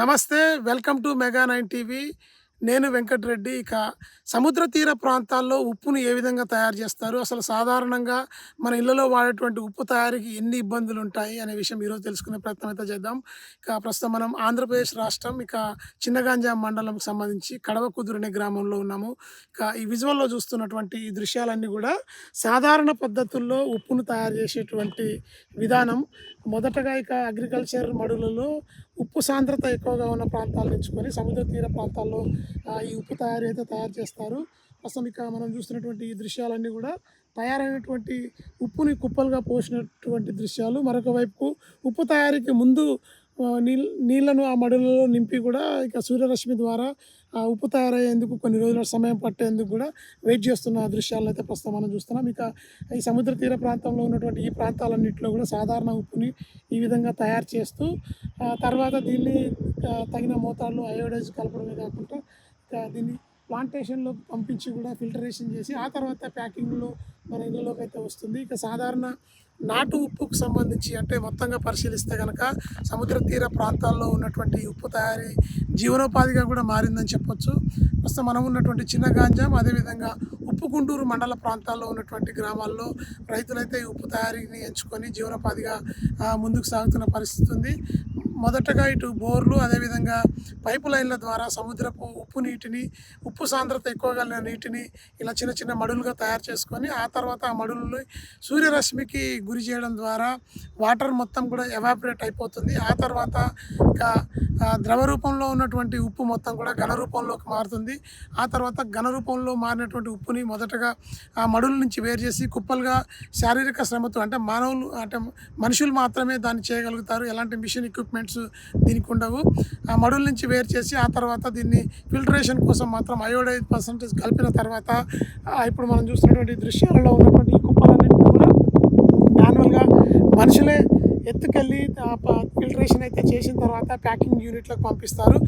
నమస్తే welcome to Mega nine TV. నేను వెంకటరెడ్డి ఇక సముద్ర తీర ప్రాంతాల్లో ఉప్పును ఏ విధంగా తయారు చేస్తారు? అసలు సాధారణంగా మన ఇళ్ళలో వాడేటువంటి ఉప్పు తయారీకి ఎన్ని ఇబ్బందులు ఉంటాయి అనే విషయం ఈరోజు తెలుసుకునే ప్రయత్నం అయితే చేద్దాం. ఇక ప్రస్తుతం మనం ఆంధ్రప్రదేశ్ రాష్ట్రం ఇక చిన్నగాంజాం మండలంకి సంబంధించి కడవ కుదురునే గ్రామంలో ఉన్నాము. ఇక ఈ విజువల్లో చూస్తున్నటువంటి ఈ దృశ్యాలన్నీ కూడా సాధారణ పద్ధతుల్లో ఉప్పును తయారు చేసేటువంటి విధానం. మొదటగా ఇక అగ్రికల్చర్ మడులలో ఉప్పు సాంద్రత ఎక్కువగా ఉన్న ప్రాంతాలు ఎంచుకొని సముద్ర తీర ప్రాంతాల్లో ఈ ఉప్పు తయారీ అయితే తయారు చేస్తారు ప్రస్తుతం ఇక మనం చూస్తున్నటువంటి ఈ దృశ్యాలన్నీ కూడా తయారైనటువంటి ఉప్పుని కుప్పలుగా పోసినటువంటి దృశ్యాలు. మరొక వైపు ఉప్పు తయారీకి ముందు నీళ్ళ నీళ్ళను ఆ మడులలో నింపి కూడా ఇక సూర్యరశ్మి ద్వారా ఆ ఉప్పు తయారయ్యేందుకు కొన్ని రోజుల సమయం పట్టేందుకు కూడా వెయిట్ చేస్తున్న దృశ్యాలను అయితే ప్రస్తుతం మనం చూస్తున్నాం. ఇక ఈ సముద్ర తీర ప్రాంతంలో ఉన్నటువంటి ఈ ప్రాంతాలన్నింటిలో కూడా సాధారణ ఉప్పుని ఈ విధంగా తయారు చేస్తూ తర్వాత దీన్ని తగిన మోతాదులో అయోడైజ్ కలపడమే కాకుండా ఇంకా దీన్ని ప్లాంటేషన్లోకి పంపించి కూడా ఫిల్టరేషన్ చేసి ఆ తర్వాత ప్యాకింగ్లో మన ఇళ్ళలోకి అయితే వస్తుంది. ఇక సాధారణ నాటు ఉప్పుకు సంబంధించి అంటే మొత్తంగా పరిశీలిస్తే కనుక సముద్ర తీర ప్రాంతాల్లో ఉన్నటువంటి ఉప్పు తయారీ జీవనోపాధిగా కూడా మారిందని చెప్పొచ్చు. ప్రస్తుతం మనం ఉన్నటువంటి చిన్న గాంజాం అదేవిధంగా ఉప్పు గుంటూరు మండల ప్రాంతాల్లో ఉన్నటువంటి గ్రామాల్లో రైతులైతే ఈ ఉప్పు తయారీని ఎంచుకొని జీవనోపాధిగా ముందుకు సాగుతున్న పరిస్థితి ఉంది. మొదటగా ఇటు బోర్లు అదేవిధంగా పైపు లైన్ల ద్వారా సముద్రపు ఉప్పు నీటిని ఉప్పు సాంద్రత ఎక్కువగా ఉన్న నీటిని ఇలా చిన్న చిన్న మడులుగా తయారు చేసుకొని ఆ తర్వాత ఆ మడులు సూర్యరశ్మికి గురి చేయడం ద్వారా వాటర్ మొత్తం కూడా ఎవాపరేట్ అయిపోతుంది. ఆ తర్వాత ఇంకా ద్రవ రూపంలో ఉన్నటువంటి ఉప్పు మొత్తం కూడా ఘన రూపంలోకి మారుతుంది. ఆ తర్వాత ఘన రూపంలో మారినటువంటి ఉప్పుని మొదటగా ఆ మడుల నుంచి వేరు చేసి కుప్పలుగా శారీరక శ్రమతో అంటే మానవులు అంటే మనుషులు మాత్రమే దాన్ని చేయగలుగుతారు. ఎలాంటి మిషన్ ఎక్విప్మెంట్స్ దీనికి ఉండవు. ఆ మడుల నుంచి వేరు చేసి ఆ తర్వాత దీన్ని ఫిల్టరేషన్ కోసం మాత్రం అయోడైజ్ పర్సంటేజ్ కలిపిన తర్వాత ఇప్పుడు మనం చూస్తున్నటువంటి దృశ్యాలలో ఉన్నటువంటి ఈ కుప్పలన్నింటినీ కూడా మాన్యువల్గా మనుషులే ఎత్తుకెళ్ళి ఫిల్టరేషన్ అయితే చేసిన తర్వాత ప్యాకింగ్ యూనిట్లకు పంపిస్తారు.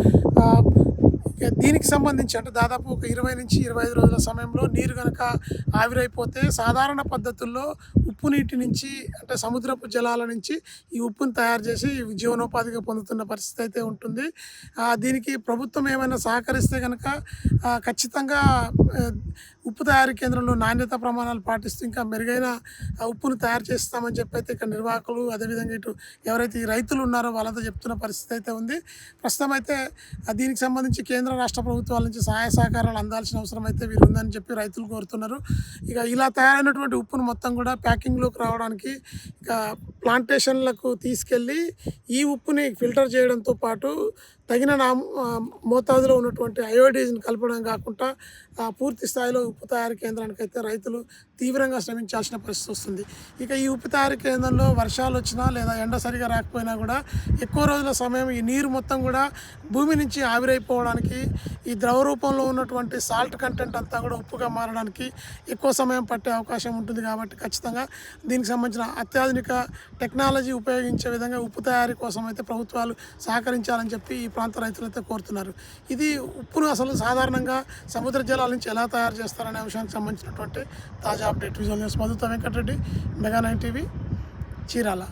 ఇక దీనికి సంబంధించి అంటే దాదాపు ఒక ఇరవై నుంచి ఇరవై ఐదు రోజుల సమయంలో నీరు కనుక ఆవిరైపోతే సాధారణ పద్ధతుల్లో ఉప్పు నీటి నుంచి అంటే సముద్రపు జలాల నుంచి ఈ ఉప్పును తయారు చేసి జీవనోపాధిగా పొందుతున్న పరిస్థితి అయితే ఉంటుంది. దీనికి ప్రభుత్వం ఏమైనా సహకరిస్తే కనుక ఖచ్చితంగా ఉప్పు తయారీ కేంద్రంలో నాణ్యత ప్రమాణాలు పాటిస్తూ ఇంకా మెరుగైన ఉప్పును తయారు చేస్తామని చెప్పి అయితే ఇక్కడ నిర్వాహకులు అదేవిధంగా ఇటు ఎవరైతే రైతులు ఉన్నారో వాళ్ళంతా చెప్తున్న పరిస్థితి అయితే ఉంది. ప్రస్తుతం అయితే దీనికి సంబంధించి కేంద్ర రాష్ట్ర ప్రభుత్వాల నుంచి సహాయ సహకారాలు అందాల్సిన అవసరం అయితే వీరు ఉందని చెప్పి రైతులు కోరుతున్నారు. ఇక ఇలా తయారైనటువంటి ఉప్పును మొత్తం కూడా ప్యాకింగ్లోకి రావడానికి ఇక ప్లాంటేషన్లకు తీసుకెళ్ళి ఈ ఉప్పుని ఫిల్టర్ చేయడంతో పాటు తగిన నా మోతాదులో ఉన్నటువంటి అయోడీజ్ని కలపడం కాకుండా పూర్తి స్థాయిలో ఉప్పు తయారీ కేంద్రానికి అయితే రైతులు తీవ్రంగా శ్రమించాల్సిన పరిస్థితి వస్తుంది. ఇక ఈ ఉప్పు తయారీ కేంద్రంలో వర్షాలు వచ్చినా లేదా ఎండ సరిగా రాకపోయినా కూడా ఎక్కువ రోజుల సమయం ఈ నీరు మొత్తం కూడా భూమి నుంచి ఆవిరైపోవడానికి ఈ ద్రవ రూపంలో ఉన్నటువంటి సాల్ట్ కంటెంట్ అంతా కూడా ఉప్పుగా మారడానికి ఎక్కువ సమయం పట్టే అవకాశం ఉంటుంది కాబట్టి ఖచ్చితంగా దీనికి సంబంధించిన అత్యాధునిక టెక్నాలజీ ఉపయోగించే విధంగా ఉప్పు తయారీ కోసం అయితే ప్రభుత్వాలు సహకరించాలని చెప్పి ఈ ప్రాంత రైతులైతే కోరుతున్నారు. ఇది ఉప్పును అసలు సాధారణంగా సముద్ర జలాల నుంచి ఎలా తయారు చేస్తారనే అంశానికి సంబంధించినటువంటి తాజా update. Visual news మధుత Venkatareddy Mega nine TV Chirala.